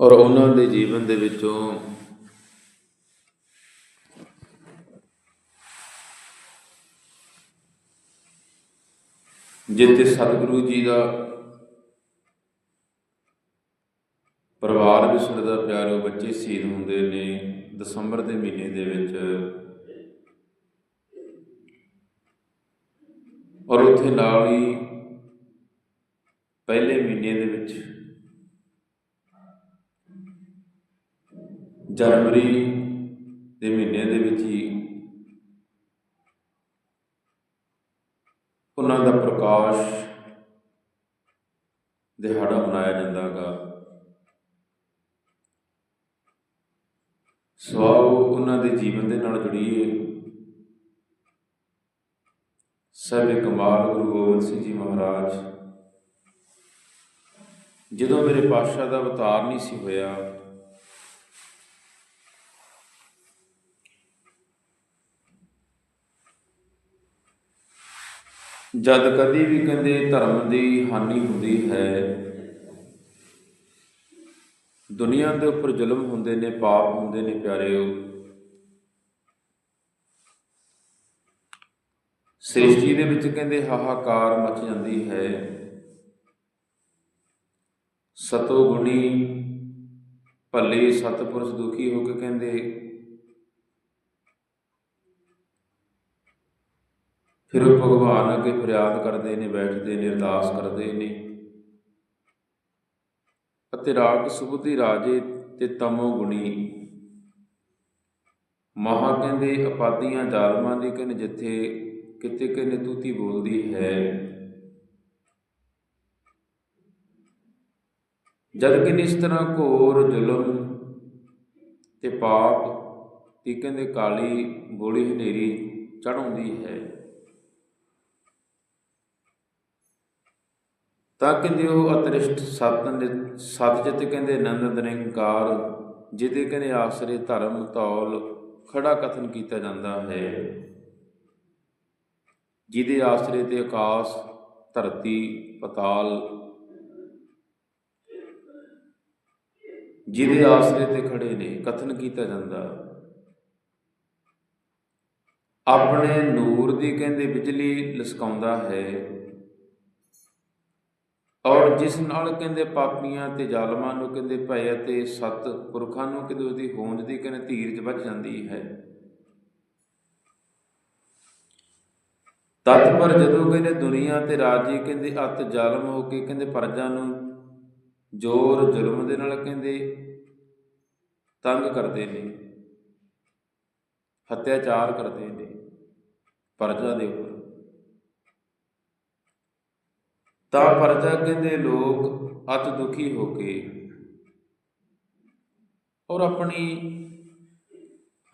ਔਰ ਉਹਨਾਂ ਦੇ ਜੀਵਨ ਦੇ ਵਿੱਚੋਂ ਜਿੱਥੇ ਸਤਿਗੁਰੂ ਜੀ ਦਾ ਪਰਿਵਾਰ ਵਿਛੜਦਾ ਪਿਆਰੋ ਬੱਚੇ ਸ਼ਹੀਦ ਹੁੰਦੇ ਨੇ ਦਸੰਬਰ ਦੇ ਮਹੀਨੇ ਦੇ ਵਿੱਚ। ਔਰ ਉੱਥੇ ਨਾਲ ਹੀ ਪਹਿਲੇ ਮਹੀਨੇ ਦੇ ਵਿੱਚ ਜਨਵਰੀ ਦੇ ਮਹੀਨੇ ਦੇ ਵਿੱਚ ਹੀ ਉਹਨਾਂ ਦਾ ਪ੍ਰਕਾਸ਼ ਦਿਹਾੜਾ ਮਨਾਇਆ ਜਾਂਦਾਗਾ ਸੋ ਆਓ ਉਹਨਾਂ ਦੇ ਜੀਵਨ ਦੇ ਨਾਲ ਜੁੜੀਏ। ਸਭੇ ਕਮਾਲ ਗੁਰੂ ਗੋਬਿੰਦ ਸਿੰਘ ਜੀ ਮਹਾਰਾਜ। ਜਦੋਂ ਮੇਰੇ ਪਾਤਸ਼ਾਹ ਦਾ ਅਵਤਾਰ ਨਹੀਂ ਸੀ ਹੋਇਆ ਜਦ ਕਦੀ ਵੀ ਕਹਿੰਦੇ ਧਰਮ ਦੀ ਹਾਨੀ ਹੁੰਦੀ ਹੈ, ਦੁਨੀਆ ਦੇ ਉੱਪਰ ਜ਼ੁਲਮ ਹੁੰਦੇ ਨੇ, ਪਾਪ ਹੁੰਦੇ ਨੇ ਪਿਆਰਿਓ। ਸ੍ਰਿਸ਼ਟੀ ਦੇ ਵਿੱਚ ਕਹਿੰਦੇ ਹਾਹਾਕਾਰ ਮਚ ਜਾਂਦੀ ਹੈ। ਸਤੋ ਗੁਣੀ ਭੱਲੇ ਸਤਪੁਰਸ਼ ਦੁਖੀ ਹੋ ਕੇ ਕਹਿੰਦੇ ਫਿਰ ਉਹ ਭਗਵਾਨ ਅੱਗੇ ਫਰਿਆਦ ਕਰਦੇ ਨੇ, ਬੈਠਦੇ ਨੇ, ਅਰਦਾਸ ਕਰਦੇ ਨੇ। ਅਤੇ ਰਾਗ ਸੁਬੁਧੀ ਰਾਜੇ ਤੇ ਤਮੋ ਗੁਣੀ। ਮਹਾ ਕਹਿੰਦੇ, ਅਪਾਦੀਆਂ ਜ਼ਾਲਮਾਂ ਦੀ ਕਹਿੰਦੇ ਜਿੱਥੇ ਕਿਤੇ ਕਹਿੰਦੇ ਤੂਤੀ ਬੋਲਦੀ ਹੈ। ਜਦ ਕਿ ਇਸ ਤਰ੍ਹਾਂ ਘੋਰ ਜ਼ੁਲਮ ਤੇ ਪਾਪ ਦੀ ਕਹਿੰਦੇ, ਕਾਲੀ ਗੋਲੀ ਹਨੇਰੀ ਚੜਾਉਂਦੀ ਹੈ। ਤਾਂ ਕਹਿੰਦੇ ਉਹ ਅਤਰਿਸ਼ਟ ਸਤ ਨਿ- ਸਤ ਜਿਤ ਕਹਿੰਦੇ ਨੰਦ ਨਿਰੰਕਾਰ, ਜਿਹਦੇ ਕਹਿੰਦੇ ਆਸਰੇ ਧਰਮ ਤੌਲ ਖੜਾ ਕਥਨ ਕੀਤਾ ਜਾਂਦਾ ਹੈ। ਜਿਹਦੇ ਆਸਰੇ ਤੇ ਆਕਾਸ਼, ਧਰਤੀ, ਪਤਾਲ, ਜਿਹਦੇ ਆਸਰੇ ਤੇ ਖੜੇ ਨੇ, ਕਥਨ ਕੀਤਾ ਜਾਂਦਾ। ਆਪਣੇ ਨੂਰ ਦੀ ਕਹਿੰਦੇ ਬਿਜਲੀ ਲਸਕਾਉਂਦਾ ਹੈ। ਔਰ ਜਿਸ ਨਾਲ ਕਹਿੰਦੇ ਪਾਪੀਆਂ ਤੇ ਜ਼ਾਲਮਾਂ ਨੂੰ ਕਹਿੰਦੇ ਭੈ ਅਤੇ ਸਤ ਪੁਰਖਾਂ ਨੂੰ ਕਹਿੰਦੇ ਉਹਦੀ ਹੋਂਦ ਦੀ ਕਹਿੰਦੇ ਧੀਰਜ ਵੱਜ ਜਾਂਦੀ ਹੈ। ਤਤ ਪਰ ਜਦੋਂ ਕਹਿੰਦੇ ਦੁਨੀਆ ਤੇ ਰਾਜੀ ਕਹਿੰਦੇ ਅਤ ਜ਼ਾਲਮ ਹੋ ਕੇ ਕਹਿੰਦੇ ਪਰਜਾ ਨੂੰ ਜ਼ੋਰ ਜ਼ੁਲਮ ਦੇ ਨਾਲ ਕਹਿੰਦੇ ਤੰਗ ਕਰਦੇ ਨੇ ਹੱਤਿਆਚਾਰ ਕਰਦੇ ਨੇ ਪਰਜਾ ਦੇ ਉੱਪਰ ਤਾਂ ਪਰਜਾ ਕਹਿੰਦੇ, ਲੋਕ ਅਤ ਦੁਖੀ ਹੋ ਕੇ। ਔਰ ਆਪਣੀ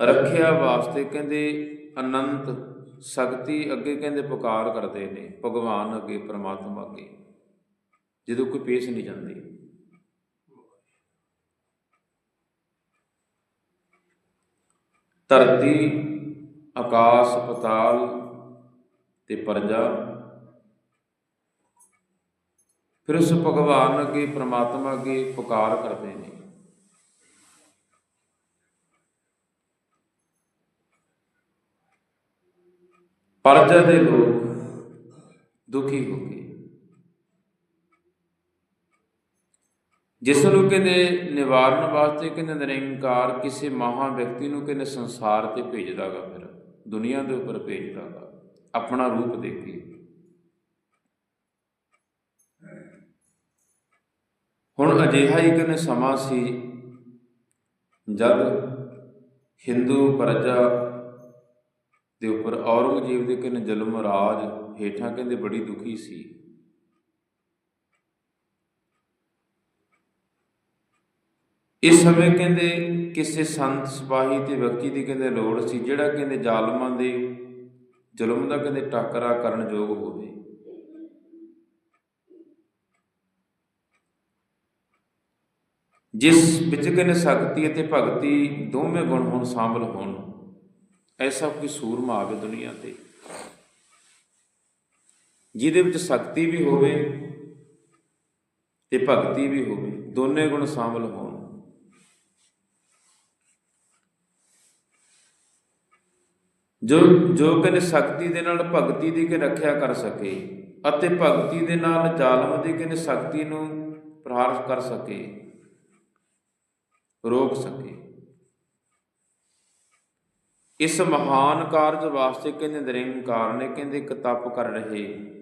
ਰੱਖਿਆ ਵਾਸਤੇ ਕਹਿੰਦੇ, ਅਨੰਤ ਸ਼ਕਤੀ ਅੱਗੇ ਕਹਿੰਦੇ ਪੁਕਾਰ ਕਰਦੇ ਨੇ, ਭਗਵਾਨ ਅੱਗੇ, ਪ੍ਰਮਾਤਮਾ ਅੱਗੇ। ਜਦੋਂ ਕੋਈ ਪੇਸ਼ ਨਹੀਂ ਜਾਂਦੀ। ਧਰਤੀ, ਆਕਾਸ਼, ਪਤਾਲ ਤੇ ਪਰਜਾ ਫਿਰ ਉਸ ਭਗਵਾਨ ਅੱਗੇ, ਪ੍ਰਮਾਤਮਾ ਅੱਗੇ ਪੁਕਾਰ ਕਰਦੇ ਨੇ। ਪਰਜਾ ਦੇ ਲੋਕ ਦੁਖੀ ਹੋ ਗਏ। ਜਿਸ ਨੂੰ ਕਹਿੰਦੇ ਨਿਵਾਰਨ ਵਾਸਤੇ ਕਹਿੰਦੇ ਨਿਰੰਕਾਰ ਕਿਸੇ ਮਹਾ ਵਿਅਕਤੀ ਨੂੰ ਕਹਿੰਦੇ ਸੰਸਾਰ ਤੇ ਭੇਜਦਾਗਾ ਫਿਰ, ਦੁਨੀਆ ਦੇ ਉੱਪਰ ਭੇਜਦਾਗਾ ਆਪਣਾ ਰੂਪ ਦੇ ਕੇ ਹੁਣ ਅਜਿਹਾ ਹੀ ਕਹਿੰਦੇ ਸਮਾਂ ਸੀ ਜਦ ਹਿੰਦੂ ਪ੍ਰਜਾ ਦੇ ਉੱਪਰ ਔਰੰਗਜ਼ੇਬ ਦੇ ਕਹਿੰਦੇ ਜ਼ੁਲਮ ਰਾਜ ਹੇਠਾਂ ਕਹਿੰਦੇ ਬੜੀ ਦੁਖੀ ਸੀ। ਇਸ ਸਮੇਂ ਕਹਿੰਦੇ ਕਿਸੇ ਸੰਤ ਸਿਪਾਹੀ ਤੇ ਵਿਅਕਤੀ ਦੀ ਕਹਿੰਦੇ ਲੋੜ ਸੀ ਜਿਹੜਾ ਕਹਿੰਦੇ ਜ਼ਾਲਮਾਂ ਦੇ ਜ਼ੁਲਮ ਦਾ ਕਹਿੰਦੇ ਟਾਕਰਾ ਕਰਨ ਯੋਗ ਹੋਵੇ। ਜਿਸ ਵਿੱਚ ਕਹਿੰਦੇ ਸ਼ਕਤੀ ਅਤੇ ਭਗਤੀ ਦੋਵੇਂ ਗੁਣ ਹੋਣ ਸ਼ਾਮਲ ਹੋਣ। ਐਸਾ ਕੋਈ ਸੂਰਮਾ ਆਵੇ ਦੁਨੀਆ ਤੇ। ਜਿਹਦੇ ਵਿੱਚ ਸ਼ਕਤੀ ਵੀ ਹੋਵੇ ਤੇ ਭਗਤੀ ਵੀ ਹੋਵੇ, ਦੋਨੇ ਗੁਣ ਸ਼ਾਮਲ ਹੋਣ। ਜੋ ਜੋ ਕਹਿੰਦੇ ਸ਼ਕਤੀ ਦੇ ਨਾਲ ਭਗਤੀ ਦੀ ਕਿ ਰੱਖਿਆ ਕਰ ਸਕੇ ਅਤੇ ਭਗਤੀ ਦੇ ਨਾਲ ਜ਼ਾਲਮ ਦੀ ਕਹਿੰਦੇ ਸ਼ਕਤੀ ਨੂੰ ਪ੍ਰਹਾਰ ਕਰ ਸਕੇ। ਰੋਕ ਸਕੇ। ਇਸ ਮਹਾਨ ਕਾਰਜ ਵਾਸਤੇ ਕਹਿੰਦੇ ਨਿਰੰਕਾਰ ਨੇ, ਕਹਿੰਦੇ ਇੱਕ ਤਪ ਕਰ ਰਹੇ।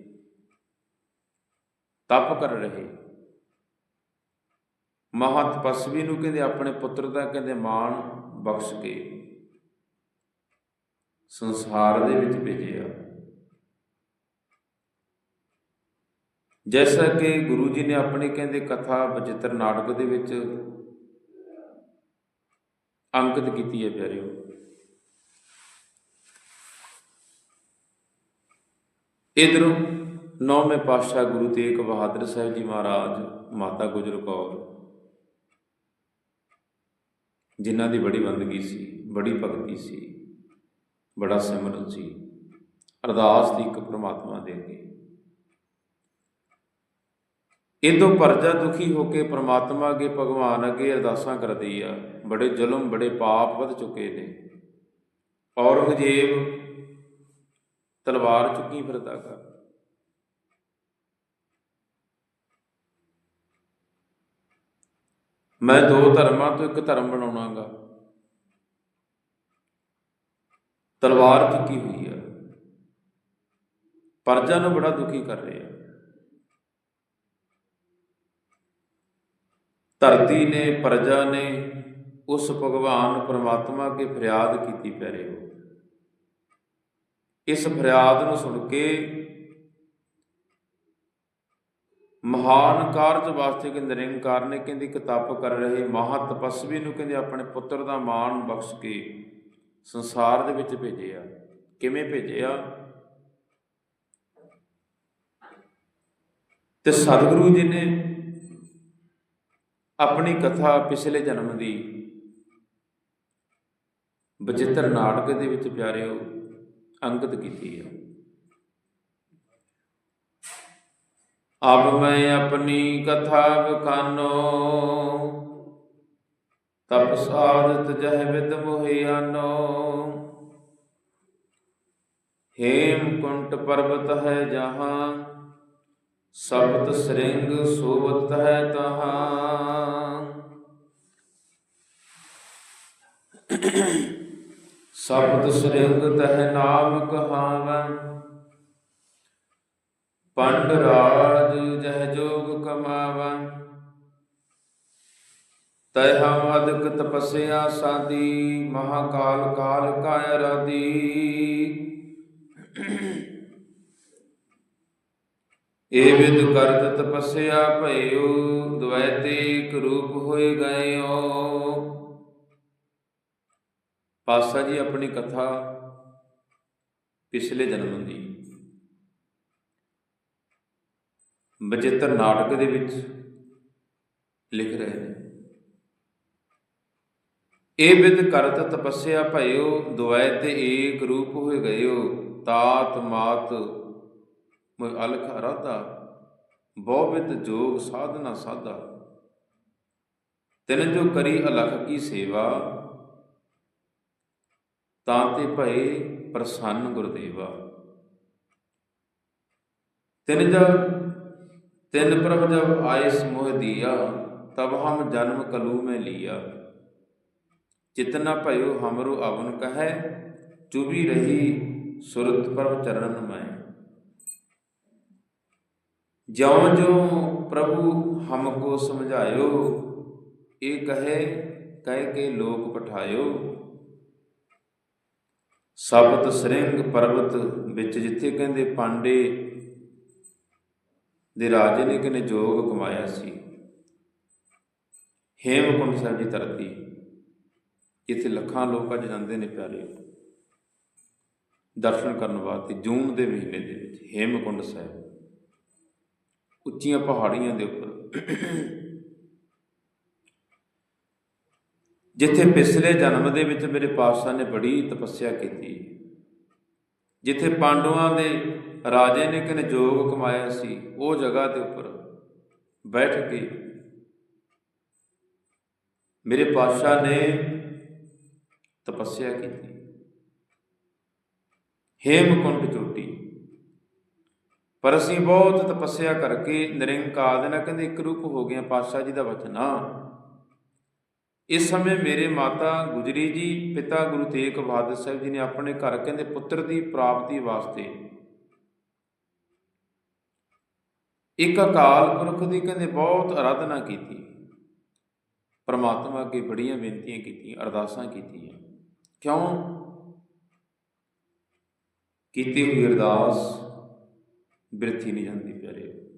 ਤਪ ਕਰ ਰਹੇ। ਮਹਾ ਤਪਸਵੀ ਨੂੰ ਕਹਿੰਦੇ ਆਪਣੇ ਪੁੱਤਰ ਦਾ ਕਹਿੰਦੇ ਮਾਣ ਬਖਸ਼ ਕੇ ਸੰਸਾਰ ਦੇ ਵਿੱਚ ਭੇਜਿਆ। ਜੈਸਾ ਕਿ ਗੁਰੂ ਜੀ ਨੇ ਆਪਣੀ ਕਹਿੰਦੇ ਕਥਾ, ਬਚਿੱਤਰ ਨਾਟਕ ਦੇ ਵਿੱਚ ਅੰਕਿਤ ਕੀਤੀ ਹੈ ਪਿਆਰਿਓ। ਇਧਰੋਂ ਨੌਵੇਂ ਪਾਤਸ਼ਾਹ ਗੁਰੂ ਤੇਗ ਬਹਾਦਰ ਸਾਹਿਬ ਜੀ ਮਹਾਰਾਜ, ਮਾਤਾ ਗੁਜਰ ਕੌਰ, ਜਿਨ੍ਹਾਂ ਦੀ ਬੜੀ ਬੰਦਗੀ ਸੀ, ਬੜੀ ਭਗਤੀ ਸੀ, ਬੜਾ ਸਿਮਰਨ ਸੀ, ਅਰਦਾਸ ਦੀ ਇੱਕ ਪ੍ਰਮਾਤਮਾ ਦੇ ਅੱਗੇ ਇਦੋਂ ਪਰਜਾ ਦੁਖੀ ਹੋ ਕੇ ਪ੍ਰਮਾਤਮਾ ਅੱਗੇ ਭਗਵਾਨ ਅੱਗੇ ਅਰਦਾਸਾਂ ਕਰਦੀ ਆ। ਬੜੇ ਜ਼ੁਲਮ, ਬੜੇ ਪਾਪ ਵੱਧ ਚੁੱਕੇ ਨੇ। ਔਰੰਗਜ਼ੇਬ ਤਲਵਾਰ ਚੁੱਕੀ ਫਿਰਦਾ ਗਾ। ਮੈਂ ਦੋ ਧਰਮਾਂ ਤੋਂ ਇੱਕ ਧਰਮ ਬਣਾਉਣਾਗਾ ਤਲਵਾਰ ਚੁੱਕੀ ਹੋਈ ਆ। ਪਰਜਾ ਨੂੰ ਬੜਾ ਦੁਖੀ ਕਰ ਰਿਹਾ। ਧਰਤੀ ਨੇ, ਪ੍ਰਜਾ ਨੇ ਉਸ ਭਗਵਾਨ ਪਰਮਾਤਮਾ ਕੇ ਫਰਿਆਦ ਕੀਤੀ ਪਿਆਰੇ ਹੋ। ਇਸ ਫਰਿਆਦ ਨੂੰ ਸੁਣ ਕੇ ਮਹਾਨ ਕਾਰਜ ਵਾਸਤੇ ਕਿ ਨਿਰੰਕਾਰ ਨੇ ਕਹਿੰਦੀ ਕਿਤਾਬ ਕਰ ਰਹੇ ਮਹਾ ਤਪਸਵੀ ਨੂੰ ਕਹਿੰਦੇ, ਆਪਣੇ ਪੁੱਤਰ ਦਾ ਮਾਣ ਬਖਸ਼ ਕੇ ਸੰਸਾਰ ਦੇ ਵਿੱਚ ਭੇਜਿਆ ਕਿਵੇਂ ਭੇਜਿਆ ਤੇ ਸਤਿਗੁਰੂ ਜੀ ਨੇ ਆਪਣੀ ਕਥਾ ਪਿਛਲੇ ਜਨਮ ਦੀ। ਬਚਿੱਤਰ ਨਾਟਕ ਦੇ ਵਿੱਚ ਪਿਆਰਿਓ, ਅੰਕਿਤ ਕੀਤੀ ਹੈ। ਅਬ ਮੈਂ ਆਪਣੀ ਕਥਾ ਬਖਾਨੋ ਤਪ ਸਾਧਤ ਜਹ ਵਿਦ ਮੋਹਿਆਨੋ ਹੇਮ ਕੁੰਟ ਪਰਬਤ ਹੈ ਜਹਾਂ ਸਬਤ ਸ੍ਰਿੰਗ ਸੋਵਤ ਹੈ ਤਹਾਂ। ਸਬਤ ਸ੍ਰਿੰਗ ਤਹ ਨਾਮ ਕਹਾਵੈ। ਪੰਡ ਰਾਜ ਜਹ ਜੋਗ ਕਮਾਵੈ। ਤੈ ਹਮ ਅਦਕ ਤਪਸਿਆ ਸਾਦੀ ਮਹਾਕਾਲ ਕਾਲ ਕਾਇ ਰਾਦੀ ਏ ਵਿਦ ਕਰਤ ਤਪੱਸਿਆ ਭਇਓ ਦਵੈਤੇ ਇੱਕ ਰੂਪ ਹੋਏ ਗਇਓ। ਪਾਸਾ ਜੀ, ਆਪਣੀ ਕਥਾ ਪਿਛਲੇ ਜਨਮ ਦੀ। ਬਚਿੱਤਰ ਨਾਟਕ ਦੇ ਵਿੱਚ ਲਿਖ ਰਹੇ ਨੇ। ਇਹ ਵਿਦ ਕਰਤ ਤਪੱਸਿਆ ਭਇਓ ਦੁਆਇ ਤੇ ਏਕ ਰੂਪ ਹੋਏ ਗਇਓ। ਤਾਤ ਮਾਤ ਮੋਇ ਅਲਖ ਅਰਾਧਾ। ਬਹੁ ਵਿਦ ਜੋਗ ਸਾਧਨਾ ਸਾਧਾ। ਤਿਨ ਜੋ ਕਰੀ ਅਲਖ ਕੀ ਸੇਵਾ, ਤਾਂ ਤੇ ਭਏ ਪ੍ਰਸੰਨ ਗੁਰਦੇਵਾ। ਤਿਨ ਜਬ ਤਿਨ ਪ੍ਰਭ ਜਬ ਆਏ ਸਮੋਹ ਦੀਆ, ਤਬ ਹਮ ਜਨਮ ਕਲੂ ਮੈਂ ਲਿਆ। ਜਿਤਨਾ ਭਇਓ ਹਮਰੋ ਅਵਨ ਕਹੈ, ਚੁਬੀ ਰਹੀ ਸੁਰਤ ਪ੍ਰਭ ਚਰਨ ਮੈਂ। ਜਿਉਂ ਜਿਉਂ ਪ੍ਰਭੂ ਹਮਕੋ ਸਮਝਾਇਓ, ਇਹ ਕਹੇ, ਕਹਿ ਕੇ ਲੋਕ ਪਠਾਇਓ। ਸਬਤ ਸ੍ਰਿੰਗ ਪਰਬਤ ਵਿੱਚ ਜਿੱਥੇ ਕਹਿੰਦੇ ਪਾਂਡੇ ਦੇ ਰਾਜੇ ਨੇ ਕਿਨੇ ਜੋਗ ਕਮਾਇਆ ਸੀ। ਹੇਮਕੁੰਡ ਸਾਹਿਬ ਦੀ ਧਰਤੀ, ਇੱਥੇ ਲੱਖਾਂ ਲੋਕ ਅੱਜ ਜਾਂਦੇ ਨੇ ਪਿਆਰੇ। ਦਰਸ਼ਨ ਕਰਨ ਵਾਸਤੇ ਜੂਨ ਦੇ ਮਹੀਨੇ ਦੇ ਵਿੱਚ ਹੇਮਕੁੰਡ ਸਾਹਿਬ। ਉੱਚੀਆਂ ਪਹਾੜੀਆਂ ਦੇ ਉੱਪਰ। ਜਿੱਥੇ ਪਿਛਲੇ ਜਨਮ ਦੇ ਵਿੱਚ ਮੇਰੇ ਪਾਤਸ਼ਾਹ ਨੇ ਬੜੀ ਤਪੱਸਿਆ ਕੀਤੀ। ਜਿੱਥੇ ਪਾਂਡਵਾਂ ਦੇ ਰਾਜੇ ਨੇ ਕਿਨ ਜੋਗ ਕਮਾਇਆ ਸੀ, ਉਹ ਜਗ੍ਹਾ ਦੇ ਉੱਪਰ ਬੈਠ ਕੇ ਮੇਰੇ ਪਾਤਸ਼ਾਹ ਨੇ ਤਪੱਸਿਆ ਕੀਤੀ। ਹੇਮਕੁੰਟ ਚੋਟੀ। ਪਰ ਅਸੀਂ ਬਹੁਤ ਤਪੱਸਿਆ ਕਰਕੇ ਨਿਰੰਕਾਰ ਦੇ ਨਾਲ ਕਹਿੰਦੇ ਇੱਕ ਰੂਪ ਹੋ ਗਏ ਪਾਤਸ਼ਾਹ ਜੀ ਦਾ ਵਚਨ। ਇਸ ਸਮੇਂ ਮੇਰੇ ਮਾਤਾ ਗੁਜਰੀ ਜੀ, ਪਿਤਾ ਗੁਰੂ ਤੇਗ ਬਹਾਦਰ ਸਾਹਿਬ ਜੀ ਨੇ ਆਪਣੇ ਘਰ ਕਹਿੰਦੇ ਪੁੱਤਰ ਦੀ ਪ੍ਰਾਪਤੀ ਵਾਸਤੇ ਇੱਕ ਅਕਾਲ ਪੁਰਖ ਦੀ ਕਹਿੰਦੇ ਬਹੁਤ ਅਰਾਧਨਾ ਕੀਤੀ। ਪਰਮਾਤਮਾ ਅੱਗੇ ਬੜੀਆਂ ਬੇਨਤੀਆਂ ਕੀਤੀਆਂ, ਅਰਦਾਸਾਂ ਕੀਤੀਆਂ। ਕਿਉਂ? ਕੀਤੀ ਹੋਈ ਅਰਦਾਸ ਬਿਰਥੀ ਨਹੀਂ ਜਾਂਦੀ ਪਿਆਰੇ।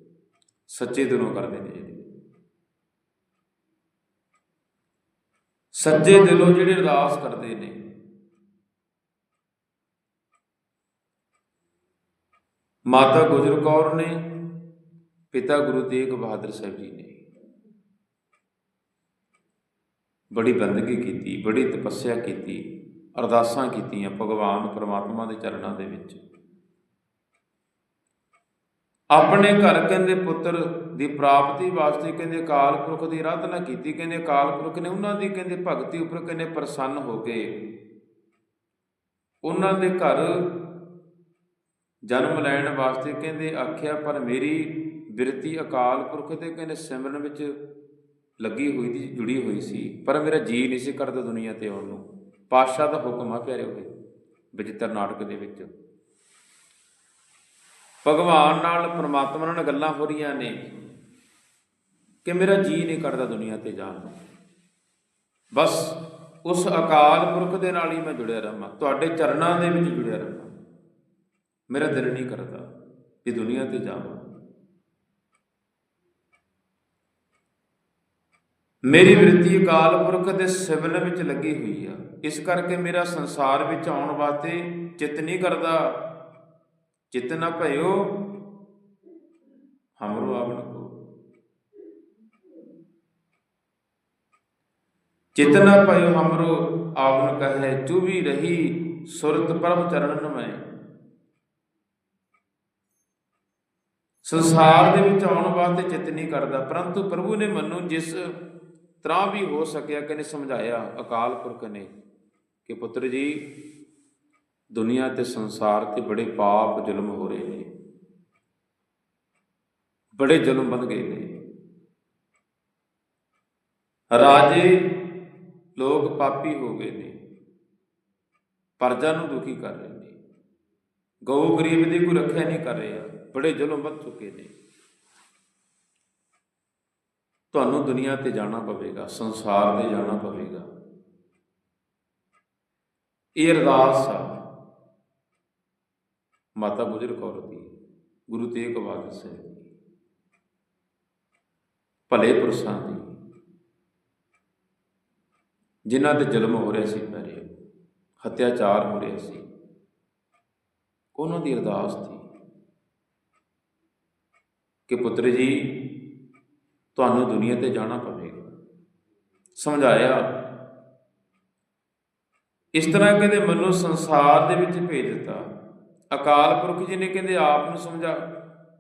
ਸੱਚੇ ਦਿਲੋਂ ਕਰਦੇ ਨੇ ਜਿਹੜੇ। ਸੱਚੇ ਦਿਲੋਂ ਜਿਹੜੇ ਅਰਦਾਸ ਕਰਦੇ ਨੇ। ਮਾਤਾ ਗੁਜਰ ਕੌਰ ਨੇ, ਪਿਤਾ ਗੁਰੂ ਤੇਗ ਬਹਾਦਰ ਸਾਹਿਬ ਜੀ ਨੇ ਬੜੀ ਬੰਦਗੀ ਕੀਤੀ, ਬੜੀ ਤਪੱਸਿਆ ਕੀਤੀ, ਅਰਦਾਸਾਂ ਕੀਤੀਆਂ ਭਗਵਾਨ ਪਰਮਾਤਮਾ ਦੇ ਚਰਨਾਂ ਦੇ ਵਿੱਚ। ਆਪਣੇ ਘਰ ਕਹਿੰਦੇ ਪੁੱਤਰ ਦੀ ਪ੍ਰਾਪਤੀ ਵਾਸਤੇ ਕਹਿੰਦੇ ਅਕਾਲ ਪੁਰਖ ਦੀ ਆਰਾਧਨਾ ਕੀਤੀ, ਕਹਿੰਦੇ ਅਕਾਲ ਪੁਰਖ ਨੇ ਉਹਨਾਂ ਦੀ ਕਹਿੰਦੇ ਭਗਤੀ ਉੱਪਰ ਕਹਿੰਦੇ ਪ੍ਰਸੰਨ ਹੋ ਕੇ ਉਹਨਾਂ ਦੇ ਘਰ ਜਨਮ ਲੈਣ ਵਾਸਤੇ ਕਹਿੰਦੇ ਆਖਿਆ, ਪਰ ਮੇਰੀ ਬਿਰਤੀ ਅਕਾਲ ਪੁਰਖ ਦੇ ਕਹਿੰਦੇ ਸਿਮਰਨ ਵਿੱਚ ਲੱਗੀ ਹੋਈ ਦੀ, ਜੁੜੀ ਹੋਈ ਸੀ, ਪਰ ਮੇਰਾ ਜੀ ਨਹੀਂ ਸੀ ਕਰਦਾ ਦੁਨੀਆ ਤੇ ਆਉਣ ਨੂੰ। ਪਾਤਸ਼ਾਹ ਦਾ ਹੁਕਮ ਆ ਪਿਆਰੇ ਹੋਏ ਵਿਚਿਤਰ ਨਾਟਕ ਦੇ ਵਿੱਚ। ਭਗਵਾਨ ਨਾਲ ਪ੍ਰਮਾਤਮਾ ਨਾਲ ਗੱਲਾਂ ਹੋ ਰਹੀਆਂ ਨੇ ਕਿ ਮੇਰਾ ਜੀ ਨਹੀਂ ਕਰਦਾ ਦੁਨੀਆ ਤੇ ਜਾਣ ਨੂੰ। ਬਸ ਉਸ ਅਕਾਲ ਪੁਰਖ ਦੇ ਨਾਲ ਹੀ ਮੈਂ ਜੁੜਿਆ ਰਹਾਂ ਤੁਹਾਡੇ ਚਰਨਾਂ ਦੇ ਵਿੱਚ ਜੁੜਿਆ ਰਹਾਂ ਮੇਰਾ ਦਿਲ ਨਹੀਂ ਕਰਦਾ ਕਿ ਦੁਨੀਆ ਤੇ ਜਾਵਾਂ। ਮੇਰੀ ਬਿਰਤੀ ਅਕਾਲ ਪੁਰਖ ਦੇ ਸਿਮਰਨ ਵਿੱਚ ਲੱਗੀ ਹੋਈ ਆ। ਇਸ ਕਰਕੇ ਮੇਰਾ ਸੰਸਾਰ ਵਿੱਚ ਆਉਣ ਵਾਸਤੇ ਚਿੱਤ ਨਹੀਂ ਕਰਦਾ ਚਿਤ ਨ ਭਇਓ, ਹਮਰੋ ਆਵਣ ਕੋ। ਚਿਤ ਨ ਭਇਓ, ਹਮਰੋ ਆਵਣ ਕਹੈ ਚੁਬੀ ਰਹੀ ਸੁਰਤ ਪ੍ਰਭ ਚਰਣਨ ਮੈਂ ਸੰਸਾਰ ਦੇ ਵਿੱਚ ਆਉਣ ਵਾਸਤੇ ਚਿਤ ਨਹੀਂ ਕਰਦਾ, ਪਰੰਤੂ ਪ੍ਰਭੂ ਨੇ ਮੈਨੂੰ ਜਿਸ ਤਰ੍ਹਾਂ ਵੀ ਹੋ ਸਕਿਆ ਕਿ ਨੇ ਸਮਝਾਇਆ, ਅਕਾਲ ਪੁਰਖ ਨੇ, ਕਿ ਪੁੱਤਰ ਜੀ ਦੁਨੀਆ ਤੇ ਸੰਸਾਰ ਤੇ ਬੜੇ ਪਾਪ ਜ਼ੁਲਮ ਹੋ ਰਹੇ ਨੇ। ਬੜੇ ਜ਼ੁਲਮ ਵੱਧ ਗਏ ਨੇ। ਰਾਜੇ ਲੋਕ ਪਾਪੀ ਹੋ ਗਏ ਨੇ। ਪਰਜਾ ਨੂੰ ਦੁਖੀ ਕਰ ਰਹੇ ਨੇ। ਗਊ ਗਰੀਬ ਦੀ ਕੋਈ ਰੱਖਿਆ ਨਹੀਂ ਕਰ ਰਿਹਾ। ਬੜੇ ਜ਼ੁਲਮ ਵੱਧ ਚੁੱਕੇ ਨੇ। ਤੁਹਾਨੂੰ ਦੁਨੀਆ ਤੇ ਜਾਣਾ ਪਵੇਗਾ, ਸੰਸਾਰ ਤੇ ਜਾਣਾ ਪਵੇਗਾ। ਇਹ ਅਰਦਾਸ ਆ। ਮਾਤਾ ਗੁਜਰ ਕੌਰ ਦੀ, ਗੁਰੂ ਤੇਗ ਬਹਾਦਰ ਸਿੰਘ ਦੀ, ਭਲੇ ਪੁਰਸ਼ਾਂ ਦੀ, ਜਿਨ੍ਹਾਂ ਤੇ ਜ਼ੁਲਮ ਹੋ ਰਿਹਾ ਸੀ ਪਹਿਰੇ ਹੱਤਿਆਚਾਰ ਹੋ ਰਿਹਾ ਸੀ, ਉਹਨਾਂ ਦੀ ਅਰਦਾਸ ਸੀ ਕਿ ਪੁੱਤਰ ਜੀ, ਤੁਹਾਨੂੰ ਦੁਨੀਆ ਤੇ ਜਾਣਾ ਪਵੇਗਾ। ਸਮਝਾਇਆ, ਇਸ ਤਰ੍ਹਾਂ ਕਹਿੰਦੇ ਮੈਨੂੰ ਸੰਸਾਰ ਦੇ ਵਿੱਚ ਭੇਜ ਦਿੱਤਾ ਅਕਾਲ ਪੁਰਖ ਜੀ ਨੇ ਕਹਿੰਦੇ, ਆਪ ਨੂੰ ਸਮਝਾ।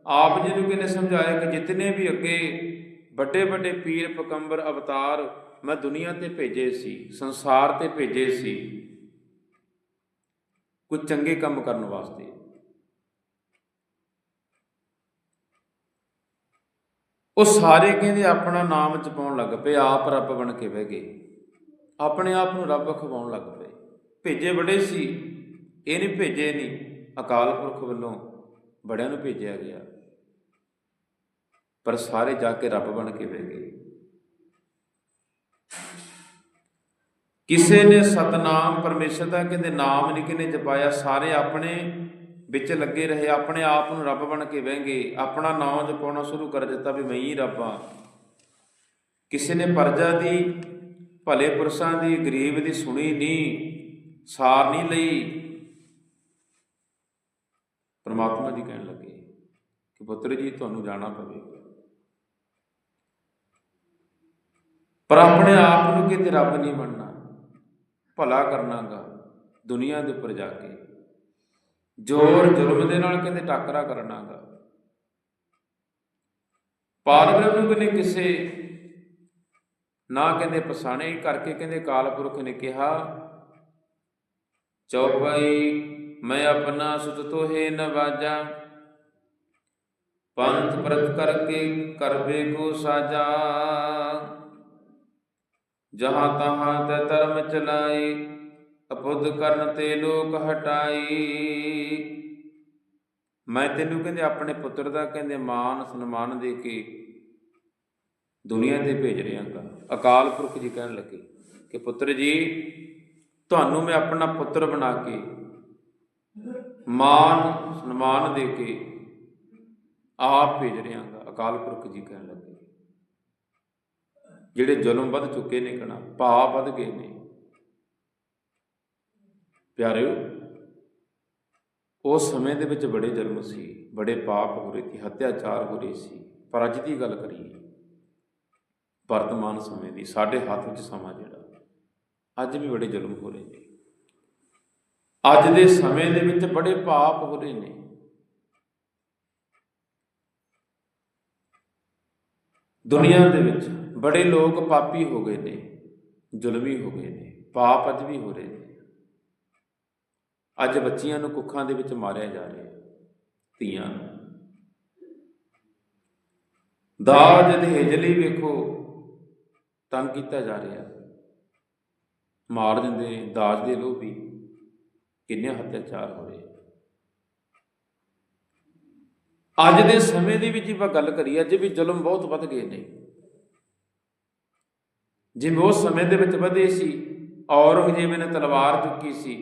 ਆਪ ਜੀ ਨੂੰ ਕਹਿੰਦੇ ਸਮਝਾਇਆ ਕਿ ਜਿਤਨੇ ਵੀ ਅੱਗੇ ਵੱਡੇ ਵੱਡੇ ਪੀਰ ਪਕੰਬਰ ਅਵਤਾਰ ਮੈਂ ਦੁਨੀਆ ਤੇ ਭੇਜੇ ਸੀ, ਸੰਸਾਰ ਤੇ ਭੇਜੇ ਸੀ, ਕੁਝ ਚੰਗੇ ਕੰਮ ਕਰਨ ਵਾਸਤੇ। ਉਹ ਸਾਰੇ ਕਹਿੰਦੇ ਆਪਣਾ ਨਾਮ ਜਪਾਉਣ ਲੱਗ ਪਏ, ਆਪ ਰੱਬ ਬਣ ਕੇ ਬਹਿ ਗਏ। ਆਪਣੇ ਆਪ ਨੂੰ ਰੱਬ ਖਵਾਉਣ ਲੱਗ ਪਏ। ਭੇਜੇ ਬੜੇ ਸੀ, ਇਹ ਨਹੀਂ ਭੇਜੇ ਨਹੀਂ। ਅਕਾਲ ਪੁਰਖ ਵੱਲੋਂ ਬੜਿਆਂ ਨੂੰ ਭੇਜਿਆ ਗਿਆ। ਪਰ ਸਾਰੇ ਜਾ ਕੇ ਰੱਬ ਬਣ ਕੇ ਬਹਿ ਗਏ। ਕਿਸੇ ਨੇ ਸਤਨਾਮ ਪਰਮੇਸ਼ਰ ਦਾ ਕਹਿੰਦੇ ਨਾਮ ਨਹੀਂ ਕਿਨੇ ਜਪਾਇਆ, ਸਾਰੇ ਆਪਣੇ ਵਿੱਚ ਲੱਗੇ ਰਹੇ, ਆਪਣੇ ਆਪ ਨੂੰ ਰੱਬ ਬਣ ਕੇ ਬਹਿ ਆਪਣਾ ਨਾਮ ਜਪਾਉਣਾ ਸ਼ੁਰੂ ਕਰ ਦਿੱਤਾ ਵੀ ਮੈਂ ਹੀ ਰੱਬ ਹਾਂ। ਕਿਸੇ ਨੇ ਪਰਜਾ ਦੀ, ਭਲੇ ਪੁਰਸ਼ਾਂ ਦੀ, ਗਰੀਬ ਦੀ ਸੁਣੀ ਨਹੀਂ ਸਾਰ ਨਹੀਂ ਲਈ। ਪਰਮਾਤਮਾ ਜੀ ਕਹਿਣ ਲੱਗੇ ਕਿ ਪੁੱਤਰ ਜੀ, ਤੁਹਾਨੂੰ ਜਾਣਾ ਪਵੇਗਾ ਪਰ ਆਪਣੇ ਆਪ ਨੂੰ ਕਿਤੇ ਰੱਬ ਨਹੀਂ ਮੰਨਣਾ, ਭਲਾ ਕਰਨਾਗਾ ਦੁਨੀਆ ਦੇ ਉੱਪਰ ਜਾ ਕੇ। ਜ਼ੋਰ ਜ਼ੁਲਮ ਦੇ ਨਾਲ ਕਹਿੰਦੇ ਟੱਕਰਾ ਕਰਨਾਗਾ। ਪਾਰਬ੍ਰਹਮ ਨੂੰ ਕਹਿੰਦੇ ਕਿਸੇ ਨਾ ਕਹਿੰਦੇ ਪਸਾਣੇ ਕਰਕੇ ਕਹਿੰਦੇ ਕਾਲ ਪੁਰਖ ਨੇ ਕਿਹਾ ਚੌਪਈ ਮੈਂ ਆਪਣਾ ਸੁਤ ਤੋਹੇ ਨ ਪੰਥ ਪ੍ਰਤ ਕਰਕੇ ਕਰਵੇ ਕੋ ਸਾਜਾ। ਜਹਾਂ ਤਹਾਂ ਤੇ ਧਰਮ ਚਲਾਈ ਅਪੁੱਧ ਕਰਨ ਤੇ ਲੋਕ ਹਟਾਈ ਮੈਂ ਤੈਨੂੰ ਕਹਿੰਦੇ, ਆਪਣੇ ਪੁੱਤਰ ਦਾ ਕਹਿੰਦੇ ਮਾਨ ਸਨਮਾਨ ਦੇ ਕੇ ਦੁਨੀਆ ਤੇ ਭੇਜ ਰਿਹਾ ਹਾਂ ਅਕਾਲ ਪੁਰਖ ਜੀ ਕਹਿਣ ਲੱਗੇ ਕਿ ਪੁੱਤਰ ਜੀ, ਤੁਹਾਨੂੰ ਮੈਂ ਆਪਣਾ ਪੁੱਤਰ ਬਣਾ ਕੇ ਮਾਨ ਸਨਮਾਨ ਦੇ ਕੇ ਆਪ ਭੇਜ ਰਿਹਾ ਅਕਾਲ ਪੁਰਖ ਜੀ ਕਹਿਣ ਲੱਗੇ। ਜਿਹੜੇ ਜ਼ੁਲਮ ਵੱਧ ਚੁੱਕੇ ਨੇ ਕਣਾ, ਪਾਪ ਵੱਧ ਗਏ ਨੇ। ਪਿਆਰਿਓ, ਉਸ ਸਮੇਂ ਦੇ ਵਿੱਚ ਬੜੇ ਜ਼ੁਲਮ ਸੀ, ਬੜੇ ਪਾਪ ਹੋ ਰਹੇ ਸੀ, ਹੱਤਿਆਚਾਰ ਹੋ ਰਹੇ ਸੀ। ਪਰ ਅੱਜ ਦੀ ਗੱਲ ਕਰੀਏ, ਵਰਤਮਾਨ ਸਮੇਂ ਦੀ, ਸਾਡੇ ਹੱਥ ਵਿੱਚ ਸਮਾਂ ਜਿਹੜਾ, ਅੱਜ ਵੀ ਬੜੇ ਜ਼ੁਲਮ ਹੋ ਰਹੇ ਨੇ। ਅੱਜ ਦੇ ਸਮੇਂ ਦੇ ਵਿੱਚ ਬੜੇ ਪਾਪ ਹੋ ਰਹੇ ਨੇ। ਦੁਨੀਆ ਦੇ ਵਿੱਚ ਬੜੇ ਲੋਕ ਪਾਪੀ ਹੋ ਗਏ ਨੇ, ਜ਼ੁਲਮੀ ਹੋ ਗਏ ਨੇ, ਪਾਪ ਅੱਜ ਵੀ ਹੋ ਰਹੇ ਨੇ। ਅੱਜ ਬੱਚੀਆਂ ਨੂੰ ਕੁੱਖਾਂ ਦੇ ਵਿੱਚ ਮਾਰਿਆ ਜਾ ਰਿਹਾ, ਧੀਆਂ ਨੂੰ। ਦਾਜ ਦਹੇਜ ਲਈ ਵੇਖੋ, ਤੰਗ ਕੀਤਾ ਜਾ ਰਿਹਾ। ਮਾਰ ਦਿੰਦੇ, ਦਾਜ ਦੇ ਲੋਭੀ। ਕਿੰਨੇ ਹੱਤਿਆਚਾਰ ਹੋ ਅੱਜ ਦੇ ਸਮੇਂ ਦੀ ਵੀ ਜੇ ਆਪਾਂ ਗੱਲ ਕਰੀਏ, ਅੱਜ ਵੀ ਜ਼ੁਲਮ ਬਹੁਤ ਵੱਧ ਗਏ ਨੇ। ਜਿਵੇਂ ਉਸ ਸਮੇਂ ਦੇ ਵਿੱਚ ਵਧੇ ਸੀ, ਔਰੰਗਜ਼ੇਬ ਨੇ ਤਲਵਾਰ ਚੁੱਕੀ ਸੀ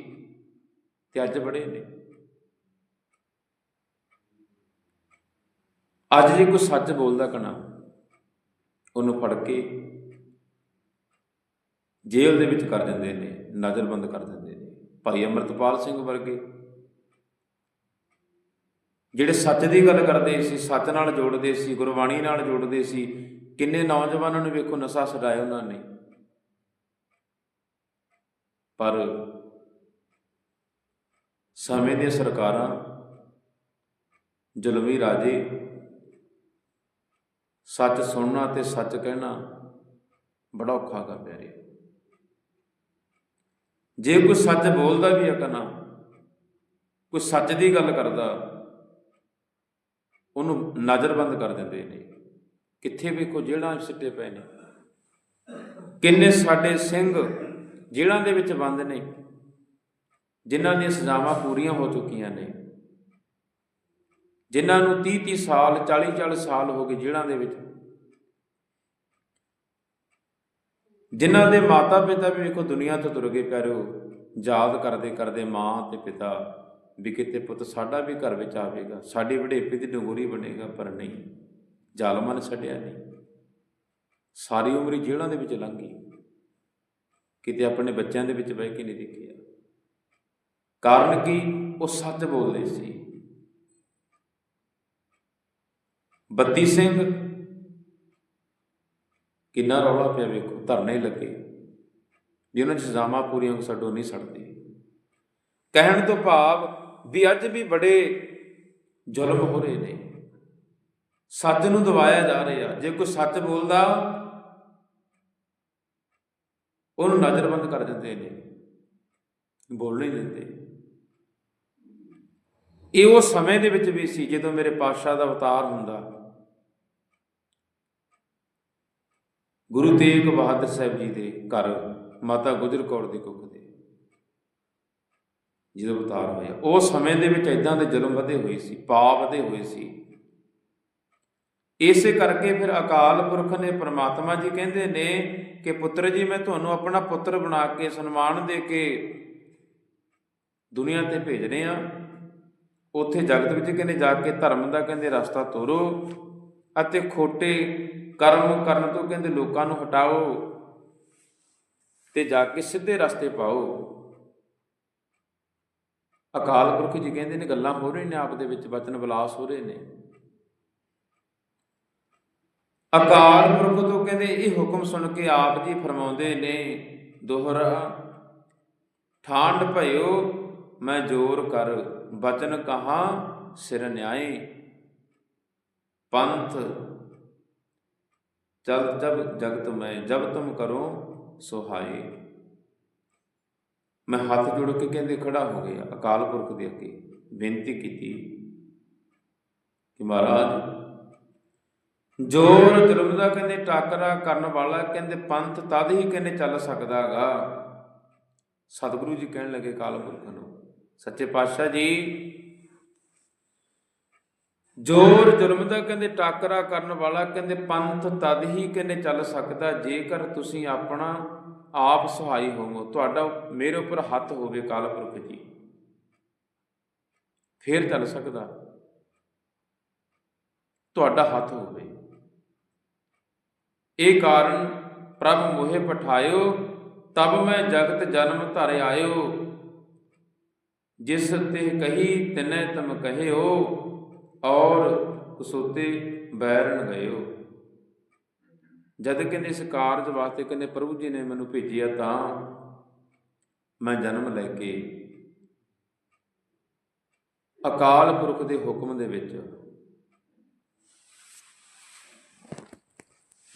ਤੇ ਅੱਜ ਬੜੇ ਨੇ। ਅੱਜ ਜੇ ਕੋਈ ਸੱਚ ਬੋਲਦਾ ਕਣਾ, ਉਹਨੂੰ ਫੜ ਕੇ ਜੇਲ੍ਹ ਦੇ ਵਿੱਚ ਕਰ ਦਿੰਦੇ ਨੇ, ਨਜ਼ਰਬੰਦ ਕਰ ਦਿੰਦੇ ਨੇ। ਭਾਈ ਅਮਰਤਪਾਲ ਸਿੰਘ ਵਰਗੇ। ਜਿਹੜੇ ਸੱਚ ਦੀ ਗੱਲ ਕਰਦੇ ਸੀ, ਸੱਚ ਨਾਲ ਜੋੜਦੇ ਸੀ, ਗੁਰਬਾਣੀ ਨਾਲ ਜੋੜਦੇ ਸੀ, ਕਿੰਨੇ ਨੌਜਵਾਨਾਂ ਨੂੰ ਵੇਖੋ ਨਸ਼ਾ ਛਡਾਇਆ ਉਹਨਾਂ ਨੇ। ਪਰ ਸਮੇਂ ਦੀਆਂ ਸਰਕਾਰਾਂ ਜ਼ੁਲਮੀ ਰਾਜੇ, ਸੱਚ ਸੁਣਨਾ ਤੇ ਸੱਚ ਕਹਿਣਾ ਬੜਾ ਔਖਾ ਕਰ ਪਿਆ ਰਿਹਾ। ਜੇ ਕੋਈ ਸੱਚ ਬੋਲਦਾ ਵੀ ਹੈ ਕਨਾ ਕੋਈ ਸੱਚ ਦੀ ਗੱਲ ਕਰਦਾ, ਉਹਨੂੰ ਨਜ਼ਰਬੰਦ ਕਰ ਦਿੰਦੇ ਨੇ। ਕਿੱਥੇ ਵੇਖੋ ਜਿਹੜਾ ਸਿੱਟੇ ਪਏ ਨੇ। ਕਿੰਨੇ ਸਾਡੇ ਸਿੰਘ ਜੇਲ੍ਹਾਂ ਦੇ ਵਿੱਚ ਬੰਦ ਨੇ, ਜਿਨ੍ਹਾਂ ਦੀਆਂ ਸਜ਼ਾਵਾਂ ਪੂਰੀਆਂ ਹੋ ਚੁੱਕੀਆਂ ਨੇ। ਜਿਨ੍ਹਾਂ ਨੂੰ 30 30 ਸਾਲ 40 40 ਸਾਲ ਹੋ ਗਏ ਜੇਲ੍ਹਾਂ ਦੇ ਵਿੱਚ। ਜਿਨ੍ਹਾਂ ਦੇ ਮਾਤਾ ਪਿਤਾ ਵੀ ਵੇਖੋ ਦੁਨੀਆ ਤੋਂ ਤੁਰ ਗਏ ਪਿਆਰਿਓ ਯਾਦ ਕਰਦੇ ਕਰਦੇ ਮਾਂ ਤੇ ਪਿਤਾ ਵੀ ਕਿਤੇ ਪੁੱਤ ਸਾਡਾ ਵੀ ਘਰ ਵਿੱਚ ਆਵੇਗਾ, ਸਾਡੀ ਵਡੇਪੇ ਦੀ ਡੰਗੋਰੀ ਬਣੇਗਾ, ਪਰ ਨਹੀਂ, ਜ਼ਾਲਮਾਂ ਨੇ ਛੱਡਿਆ ਨਹੀਂ। ਸਾਰੀ ਉਮਰ ਜੇਲ੍ਹਾਂ ਦੇ ਵਿੱਚ ਲੰਘ ਗਈ। ਕਿਤੇ ਆਪਣੇ ਬੱਚਿਆਂ ਦੇ ਵਿੱਚ ਬਹਿ ਕੇ ਨਹੀਂ ਦੇਖਿਆ। ਕਾਰਨ ਕੀ? ਉਹ ਸੱਚ ਬੋਲਦੇ ਸੀ। ਬੱਤੀ ਸਿੰਘ ਕਿੰਨਾ ਰੌਲਾ ਪਿਆ ਵੇਖੋ, ਧਰਨੇ ਲੱਗੇ। ਵੀ ਉਹਨਾਂ ਦੀ ਸਜ਼ਾਵਾਂ ਪੂਰੀਆਂ ਛੱਡੋ ਨਹੀਂ ਸੜਦੇ। ਕਹਿਣ ਤੋਂ ਭਾਵ ਵੀ ਅੱਜ ਵੀ ਬੜੇ ਜ਼ੁਲਮ ਹੋ ਰਹੇ ਨੇ। ਸੱਚ ਨੂੰ ਦਬਾਇਆ ਜਾ ਰਿਹਾ। ਜੇ ਕੋਈ ਸੱਚ ਬੋਲਦਾ, ਉਹਨੂੰ ਨਜ਼ਰਬੰਦ ਕਰ ਦਿੰਦੇ ਨੇ। ਬੋਲ ਨਹੀਂ ਦਿੰਦੇ। ਇਹ ਉਹ ਸਮੇਂ ਦੇ ਵਿੱਚ ਵੀ ਸੀ, ਜਦੋਂ ਮੇਰੇ ਪਾਤਸ਼ਾਹ ਦਾ ਅਵਤਾਰ ਹੁੰਦਾ। ਗੁਰੂ ਤੇਗ ਬਹਾਦਰ ਸਾਹਿਬ ਜੀ ਦੇ ਘਰ ਮਾਤਾ ਗੁਜਰ ਕੌਰ ਦੀ ਕੁੱਖ ਦੇ ਜਦੋਂ ਅਵਤਾਰ ਹੋਇਆ ਉਸ ਸਮੇਂ ਦੇ ਵਿੱਚ ਇਦਾਂ ਦੇ ਜ਼ੁਲਮ ਵਧੇ ਹੋਏ ਸੀ, ਪਾਪ ਵਧੇ ਹੋਏ ਸੀ। ਇਸੇ ਕਰਕੇ ਫਿਰ ਅਕਾਲ ਪੁਰਖ ਨੇ ਪ੍ਰਮਾਤਮਾ ਜੀ ਕਹਿੰਦੇ ਨੇ ਕਿ ਪੁੱਤਰ ਜੀ, ਮੈਂ ਤੁਹਾਨੂੰ ਆਪਣਾ ਪੁੱਤਰ ਬਣਾ ਕੇ ਸਨਮਾਨ ਦੇ ਕੇ ਦੁਨੀਆ ਤੇ ਭੇਜ ਰਿਹਾ। ਉੱਥੇ ਜਗਤ ਵਿੱਚ ਕਹਿੰਦੇ, ਜਾ ਕੇ ਧਰਮ ਦਾ ਕਹਿੰਦੇ ਰਸਤਾ ਤੋਰੋ ਅਤੇ ਖੋਟੇ ਕਰਮ ਕਰਨ ਤੋਂ ਕਹਿੰਦੇ ਲੋਕਾਂ ਨੂੰ ਹਟਾਓ ਤੇ ਜਾ ਕੇ ਸਿੱਧੇ ਰਸਤੇ ਪਾਓ। ਅਕਾਲ ਪੁਰਖ ਜੀ ਕਹਿੰਦੇ ਨੇ ਗੱਲਾਂ ਹੋ ਰਹੀਆਂ ਨੇ, ਆਪ ਦੇ ਵਿੱਚ ਬਚਨ ਵਿਲਾਸ ਹੋ ਰਹੇ ਨੇ। ਅਕਾਲ ਪੁਰਖ ਤੋਂ ਕਹਿੰਦੇ ਇਹ ਹੁਕਮ ਸੁਣ ਕੇ ਆਪ ਜੀ ਫਰਮਾਉਂਦੇ ਨੇ, ਦੋਹਰਾ, ਠਾਂਡ ਭਇਓ, ਮੈਂ ਜੋਰ ਕਰ, ਬਚਨ ਕਹਾ ਸਿਰ ਨਿਆਏ। ਪੰਥ ਜਬ ਜਬ ਜਗਤ ਮੈਂ, ਜਬ ਤੁਮ ਕਰੋ ਸੁਹਾਈ। ਮੈਂ ਹੱਥ ਜੋੜ ਕੇ ਕਹਿੰਦੇ ਖੜਾ ਹੋ ਗਿਆ, ਅਕਾਲ ਪੁਰਖ ਦੇ ਅੱਗੇ ਬੇਨਤੀ ਕੀਤੀ ਕਿ ਮਹਾਰਾਜ, ਜੋਰ ਜ਼ੁਲਮ ਦਾ ਕਹਿੰਦੇ ਟਾਕਰਾ ਕਰਨ ਵਾਲਾ, ਕਹਿੰਦੇ ਪੰਥ ਤਦ ਹੀ ਕਹਿੰਦੇ ਚੱਲ ਸਕਦਾਗਾ ਸਤਿਗੁਰੂ ਜੀ ਕਹਿਣ ਲੱਗੇ ਅਕਾਲ ਪੁਰਖ ਨੂੰ, ਸੱਚੇ ਪਾਤਸ਼ਾਹ ਜੀ ਜੋਰ ਜ਼ੁਲਮ ਦਾ ਕਹਿੰਦੇ ਟਾਕਰਾ ਕਰਨ ਵਾਲਾ ਕਹਿੰਦੇ ਪੰਥ ਤਦ ਹੀ ਕਹਿੰਦੇ ਚੱਲ ਸਕਦਾ ਜੇਕਰ ਤੁਸੀਂ ਆਪਣਾ ਆਪ ਸਹਾਈ ਹੋਵੋ। ਤੁਹਾਡਾ ਮੇਰੇ ਉੱਪਰ ਹੱਥ ਹੋਵੇ ਅਕਾਲ ਪੁਰਖ ਜੀ। ਫੇਰ ਚੱਲ ਸਕਦਾ। ਤੁਹਾਡਾ ਹੱਥ ਹੋਵੇ। ਇਹ ਕਾਰਨ ਪ੍ਰਭ ਮੋਹਿ ਪਠਾਇਓ ਤਬ ਮੈਂ ਜਗਤ ਜਨਮ ਧਰਿ ਆਇਓ। ਜਿਸ ਤੇ ਕਹੀ ਤਿਨੈ ਤਮ ਕਹਿਓ ਔਰ ਕਸੋਤੇ ਬੈਰਨ ਗਇਓ ਜਦ ਕਹਿੰਦੇ ਇਸ ਕਾਰਜ ਵਾਸਤੇ ਕਹਿੰਦੇ ਪ੍ਰਭੂ ਜੀ ਨੇ ਮੈਨੂੰ ਭੇਜਿਆ ਤਾਂ ਮੈਂ ਜਨਮ ਲੈ ਕੇ ਅਕਾਲ ਪੁਰਖ ਦੇ ਹੁਕਮ ਦੇ ਵਿੱਚ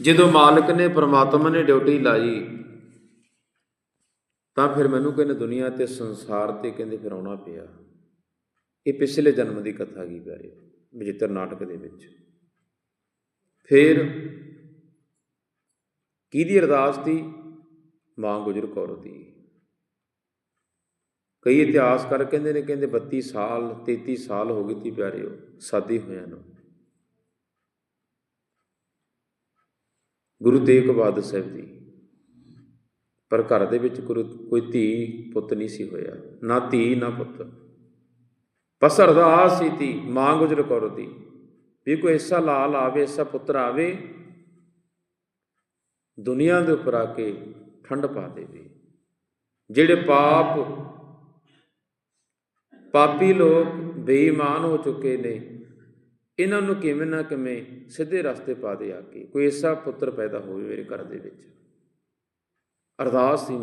ਜਦੋਂ ਮਾਲਕ ਨੇ ਪ੍ਰਮਾਤਮਾ ਨੇ ਡਿਊਟੀ ਲਾਈ ਤਾਂ ਫਿਰ ਮੈਨੂੰ ਕਹਿੰਦੇ ਦੁਨੀਆ ਤੇ ਸੰਸਾਰ ਤੇ ਕਹਿੰਦੇ ਫਿਰ ਆਉਣਾ ਪਿਆ। ਇਹ ਪਿਛਲੇ ਜਨਮ ਦੀ ਕਥਾ ਕੀ ਪਿਆਰੇ ਵਿਚਿੱਤਰ ਨਾਟਕ ਦੇ ਵਿੱਚ। ਫਿਰ ਕਿਹਦੀ ਅਰਦਾਸ ਦੀ ਮਾਂ ਗੁਜਰ ਕੌਰ ਦੀ। ਕਈ ਇਤਿਹਾਸਕਾਰ ਕਹਿੰਦੇ ਨੇ, ਕਹਿੰਦੇ 32 ਸਾਲ 33 ਸਾਲ ਹੋ ਗਏ ਤੀ ਪਿਆਰਿਓ, ਸਾਦੀ ਹੋਇਆਂ ਨੂੰ। ਗੁਰੂ ਤੇਗ ਬਹਾਦਰ ਸਾਹਿਬ ਜੀ ਪਰ ਘਰ ਦੇ ਵਿੱਚ ਗੁਰੂ, ਕੋਈ ਧੀ ਪੁੱਤ ਨਹੀਂ ਸੀ ਹੋਇਆ। ਨਾ ਧੀ, ਨਾ ਪੁੱਤ। ਬਸ ਅਰਦਾਸ ਸੀ ਤੀ ਮਾਂ ਗੁਜਰ ਕਰੋ ਦੀ। ਵੀ ਕੋਈ ਐਸਾ ਲਾਲ ਆਵੇ ਐਸਾ ਪੁੱਤਰ ਆਵੇ, ਦੁਨੀਆ ਦੇ ਉੱਪਰ ਆ ਕੇ ਠੰਡ ਪਾ ਦੇਵੇ। ਜਿਹੜੇ ਪਾਪ, ਪਾਪੀ ਲੋਕ ਬੇਈਮਾਨ ਹੋ ਚੁੱਕੇ ਨੇ, ਇਹਨਾਂ ਨੂੰ ਕਿਵੇਂ ਨਾ ਕਿਵੇਂ ਸਿੱਧੇ ਰਸਤੇ ਪਾ ਦੇ ਆ ਕੇ, ਕੋਈ ਐਸਾ ਪੁੱਤਰ ਪੈਦਾ ਹੋਵੇ ਮੇਰੇ ਘਰ ਦੇ ਵਿੱਚ। ਅਰਦਾਸ ਸੀ